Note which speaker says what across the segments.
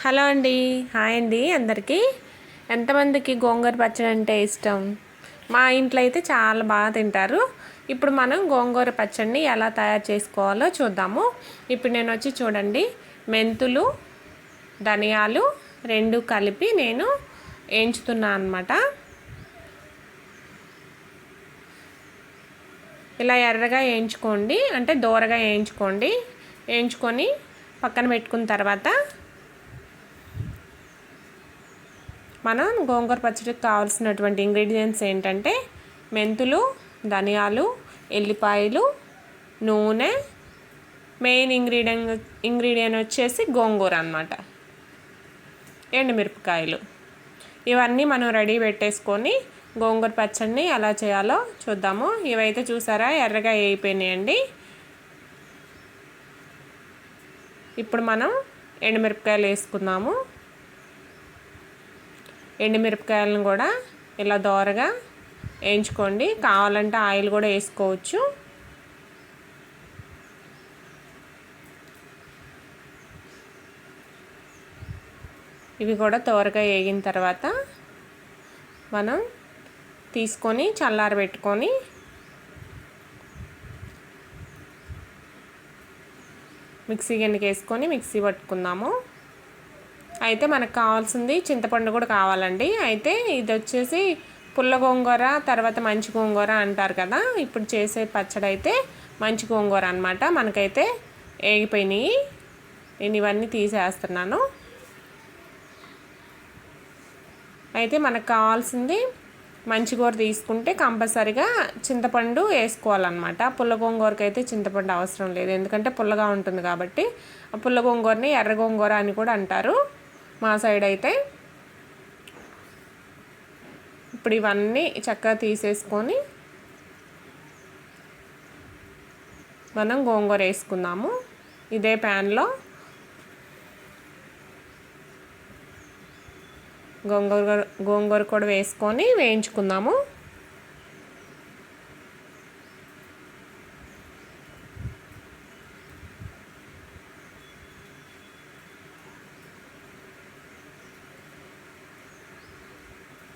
Speaker 1: Hello అండి. Hi అండి అందరికీ. ఎంతమందికి గోంగూర పచ్చడి అంటే ఇష్టం? మా ఇంట్లో అయితే చాలా బాగా తింటారు. ఇప్పుడు మనం గోంగూర పచ్చడిని ఎలా తయారు చేసుకోవాలో చూద్దాము. ఇప్పుడు నేను వచ్చి చూడండి. మెంతులు ధనియాలు రెండు కలిపి నేను వేయించుతున్నా అనమాట ఇలా ఎర్రగా వేయించుకోండి అంటే దూరగా వేయించుకోండి వేయించుకొని పక్కన పెట్టుకున్న తర్వాత మనం గోంగూర పచ్చడికి కావాల్సినటువంటి ఇంగ్రీడియంట్స్ ఏంటంటే మెంతులు ధనియాలు ఎల్లిపాయలు నూనె. మెయిన్ ఇంగ్రీడియంట్ ఇంగ్రీడియంట్ వచ్చేసి గోంగూర అనమాట ఎండుమిరపకాయలు. ఇవన్నీ మనం రెడీ పెట్టేసుకొని గోంగూర పచ్చడిని ఎలా చేయాలో చూద్దాము. ఇవైతే చూసారా? ఎర్రగా వేయిపోయినాయండి ఇప్పుడు మనం ఎండుమిరపకాయలు వేసుకుందాము. ఎండుమిరపకాయలను కూడా ఇలా దోరగా వేయించుకోండి. కావాలంటే ఆయిల్ కూడా వేసుకోవచ్చు. ఇవి కూడా త్వరగా వేగిన తర్వాత మనం తీసుకొని చల్లారబెట్టుకొని మిక్సీ గిన్నెకి వేసుకొని మిక్సీ పట్టుకుందాము. అయితే మనకు కావాల్సింది చింతపండు కూడా కావాలండి. అయితే ఇది వచ్చేసి పుల్ల గోంగూర తర్వాత మంచి గోంగూర అంటారు కదా. ఇప్పుడు చేసే పచ్చడి అయితే మంచి గోంగూర అనమాట మనకైతే ఏగిపోయినాయి. నేను ఇవన్నీ తీసేస్తున్నాను. అయితే మనకు కావాల్సింది మంచి కూర తీసుకుంటే కంపల్సరిగా చింతపండు వేసుకోవాలన్నమాట. పుల్ల గోంగూరకి అయితే చింతపండు అవసరం లేదు. ఎందుకంటే పుల్లగా ఉంటుంది కాబట్టి పుల్ల గోంగూరని ఎర్ర గోంగూర అని కూడా అంటారు. మా సైడ్ అయితే ఇప్పుడు ఇవన్నీ చక్కగా తీసేసుకొని మనం గోంగూర వేసుకుందాము. ఇదే ప్యాన్లో గోంగూర గోంగూర కూడా వేసుకొని వేయించుకుందాము.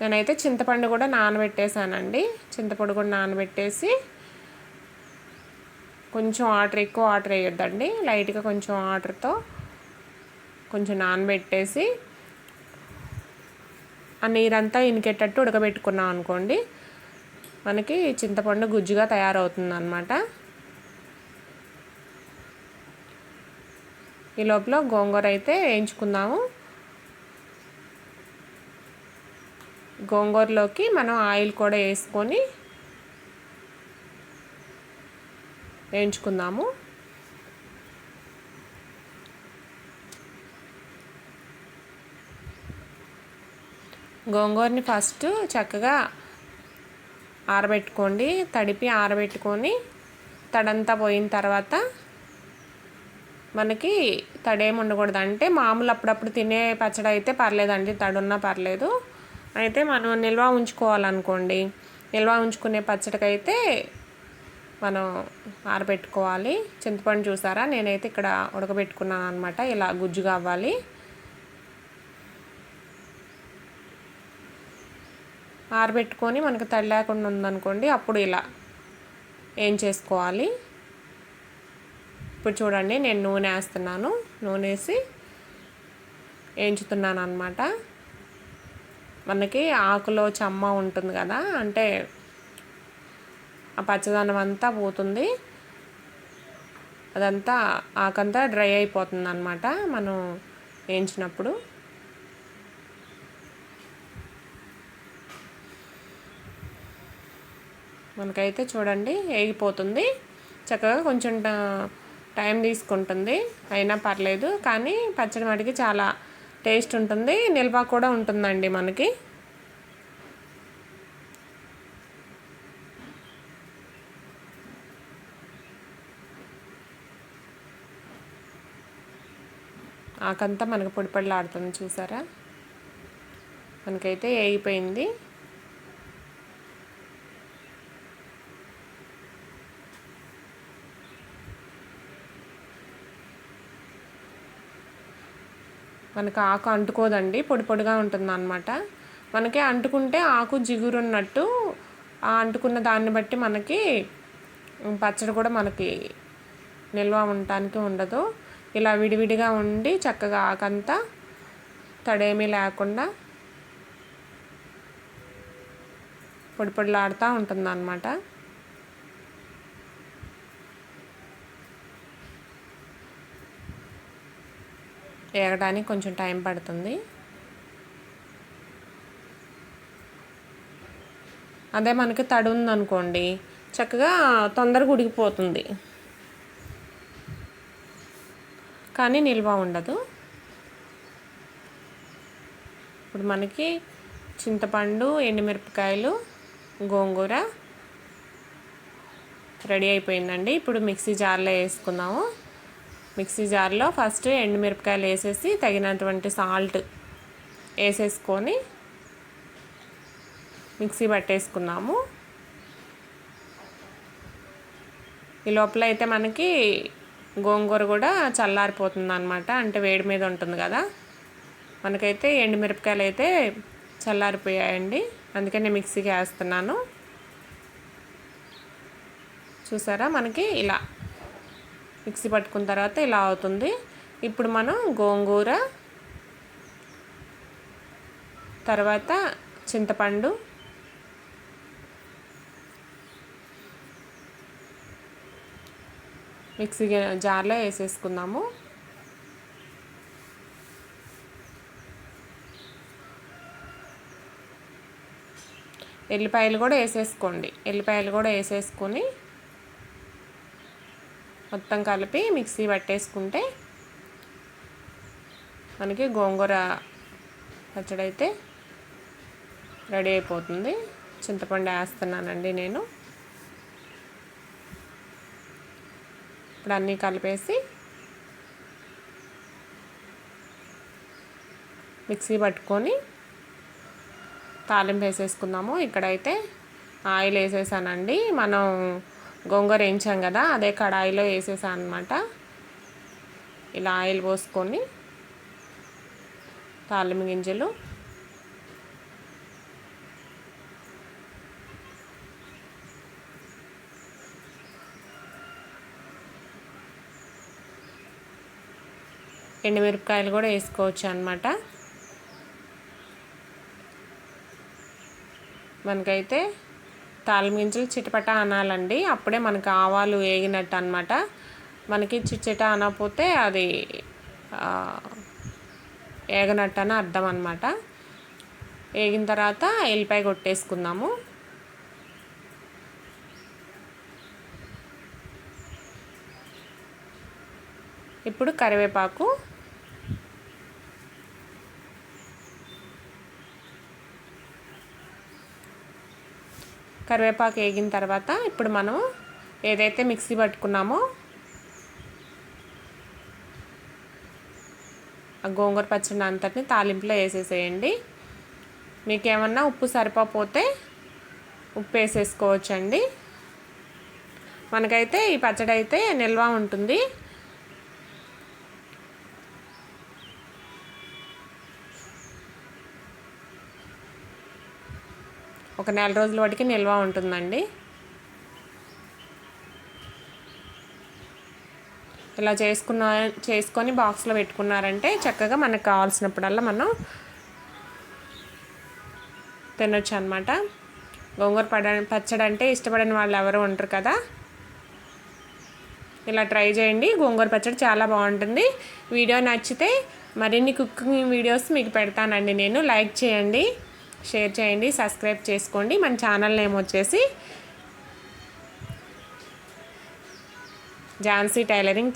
Speaker 1: నేనైతే చింతపండు కూడా నానబెట్టేశానండి. చింతపండు కూడా నానబెట్టేసి కొంచెం వాటర్ ఎక్కువ వాటర్ వేయొద్దండి. లైట్గా కొంచెం వాటర్తో కొంచెం నానబెట్టేసి ఆ నీరంతా ఇనికేటట్టు ఉడకబెట్టుకున్నాం అనుకోండి మనకి చింతపండు గుజ్జుగా తయారవుతుంది అనమాట ఈ లోపల గోంగూర అయితే వేయించుకుందాము. గోంగూరలోకి మనం ఆయిల్ కూడా వేసుకొని వేయించుకుందాము. గోంగూరని ఫస్ట్ చక్కగా ఆరబెట్టుకోండి. తడిపి ఆరబెట్టుకొని తడంతా పోయిన తర్వాత మనకి తడేమి ఉండకూడదు. అంటే మామూలు అప్పుడప్పుడు తినే పచ్చడి అయితే పర్లేదండి. తడున్నా పర్లేదు. అయితే మనం నిల్వ ఉంచుకోవాలనుకోండి. నిల్వ ఉంచుకునే పచ్చడికైతే మనం ఆరబెట్టుకోవాలి. చింతపండు చూసారా? నేనైతే ఇక్కడ ఉడకబెట్టుకున్నాను అనమాట ఇలా గుజ్జుగా అవ్వాలి. ఆరబెట్టుకొని మనకు తడి లేకుండా ఉందనుకోండి అప్పుడు ఇలా ఏం చేసుకోవాలి? ఇప్పుడు చూడండి నేను నూనె వేస్తున్నాను. నూనె వేసి వేయించుతున్నాను అనమాట మనకి ఆకులో చెమ్మ ఉంటుంది కదా అంటే ఆ పచ్చదనం అంతా పోతుంది. అదంతా ఆకంతా డ్రై అయిపోతుంది అనమాట మనం వేయించినప్పుడు. మనకైతే చూడండి వేగిపోతుంది. చక్కగా కొంచెం టైం తీసుకుంటుంది. అయినా పర్లేదు కానీ పచ్చడి మటుకి చాలా టేస్ట్ ఉంటుంది నిల్వ కూడా ఉంటుందండి మనకి. ఆకంతా మనకు పొడి చూసారా? మనకైతే అయిపోయింది మనకు ఆకు అంటుకోదండి పొడి పొడిగా ఉంటుంది అనమాట మనకి అంటుకుంటే ఆకు జిగురున్నట్టు ఆ అంటుకున్న దాన్ని బట్టి మనకి పచ్చడి కూడా మనకి నిల్వ ఉండటానికి ఉండదు. ఇలా విడివిడిగా ఉండి చక్కగా ఆకంతా తడేమీ లేకుండా పొడి పొడిలాడుతూ ఉంటుంది అనమాట వేగడానికి కొంచెం టైం పడుతుంది. అదే మనకి తడి ఉందనుకోండి చక్కగా తొందరగా ఉడికిపోతుంది. కానీ నిల్వ ఉండదు. ఇప్పుడు మనకి చింతపండు ఎండుమిరపకాయలు గోంగూర రెడీ అయిపోయిందండి. ఇప్పుడు మిక్సీ జార్లో వేసుకున్నాము మిక్సీ జార్లో ఫస్ట్ ఎండుమిరపకాయలు వేసేసి తగినటువంటి సాల్ట్ వేసేసుకొని మిక్సీ పట్టేసుకున్నాము. ఈ లోపల అయితే మనకి గోంగూర కూడా చల్లారిపోతుంది అనమాట అంటే వేడి మీద ఉంటుంది కదా. మనకైతే ఎండుమిరపకాయలు అయితే చల్లారిపోయాయండి. అందుకని నేను మిక్సీకి వేస్తున్నాను. చూసారా? మనకి ఇలా మిక్సీ పట్టుకున్న తర్వాత ఇలా అవుతుంది. ఇప్పుడు మనం గోంగూర తర్వాత చింతపండు మిక్సీ జార్లో వేసేసుకుందాము. ఎల్లిపాయలు కూడా వేసేసుకోండి. ఎల్లిపాయలు కూడా వేసేసుకొని మొత్తం కలిపి మిక్సీ పట్టేసుకుంటే మనకి గోంగూర పచ్చడి అయితే రెడీ అయిపోతుంది. చింతపండు వేస్తున్నానండి నేను. ఇప్పుడు అన్నీ కలిపేసి మిక్సీ పట్టుకొని తాలింపు వేసేసుకుందాము. ఇక్కడైతే ఆయిల్ వేసేసానండి. మనం గోంగూర వేయించాం కదా అదే కడాయిలో వేసేసాను అనమాట ఇలా ఆయిల్ పోసుకొని తాలింపు గింజలు. ఎండుమిరపకాయలు కూడా వేసుకోవచ్చు అనమాట మనకైతే తాలిమించులు చిటపట అనాలండి. అప్పుడే మనకు ఆవాలు వేగినట్టు అనమాట మనకి చిచ్చట అనకపోతే అది వేగనట్టు అని అర్థం అనమాట వేగిన తర్వాత ఎల్లిపాయ కొట్టేసుకుందాము. ఇప్పుడు కరివేపాకు కరివేపాకు వేగిన తర్వాత ఇప్పుడు మనం ఏదైతే మిక్సీ పట్టుకున్నామో ఆ గోంగూర పచ్చడి అంతటిని తాలింపులో వేసేసేయండి. మీకేమన్నా ఉప్పు సరిపోతే ఉప్పు వేసేసుకోవచ్చండి. మనకైతే ఈ పచ్చడి అయితే నిల్వ ఉంటుంది. ఒక నెల రోజుల వాటికి నిల్వ ఉంటుందండి. ఇలా చేసుకున్న చేసుకొని బాక్స్లో పెట్టుకున్నారంటే చక్కగా మనకు కావాల్సినప్పుడల్లా మనం తినొచ్చు అనమాట గోంగూర పడ పచ్చడి అంటే ఇష్టపడని వాళ్ళు ఎవరు ఉంటారు కదా. ఇలా ట్రై చేయండి. గోంగూర పచ్చడి చాలా బాగుంటుంది. వీడియో నచ్చితే మరిన్ని కుకింగ్ వీడియోస్ మీకు పెడతానండి నేను. లైక్ చేయండి. షేర్ చేయండి సబ్స్క్రైబ్ చేసుకోండి. మన ఛానల్ నేమ్ వచ్చేసి ఝాన్సీ టైలరింగ్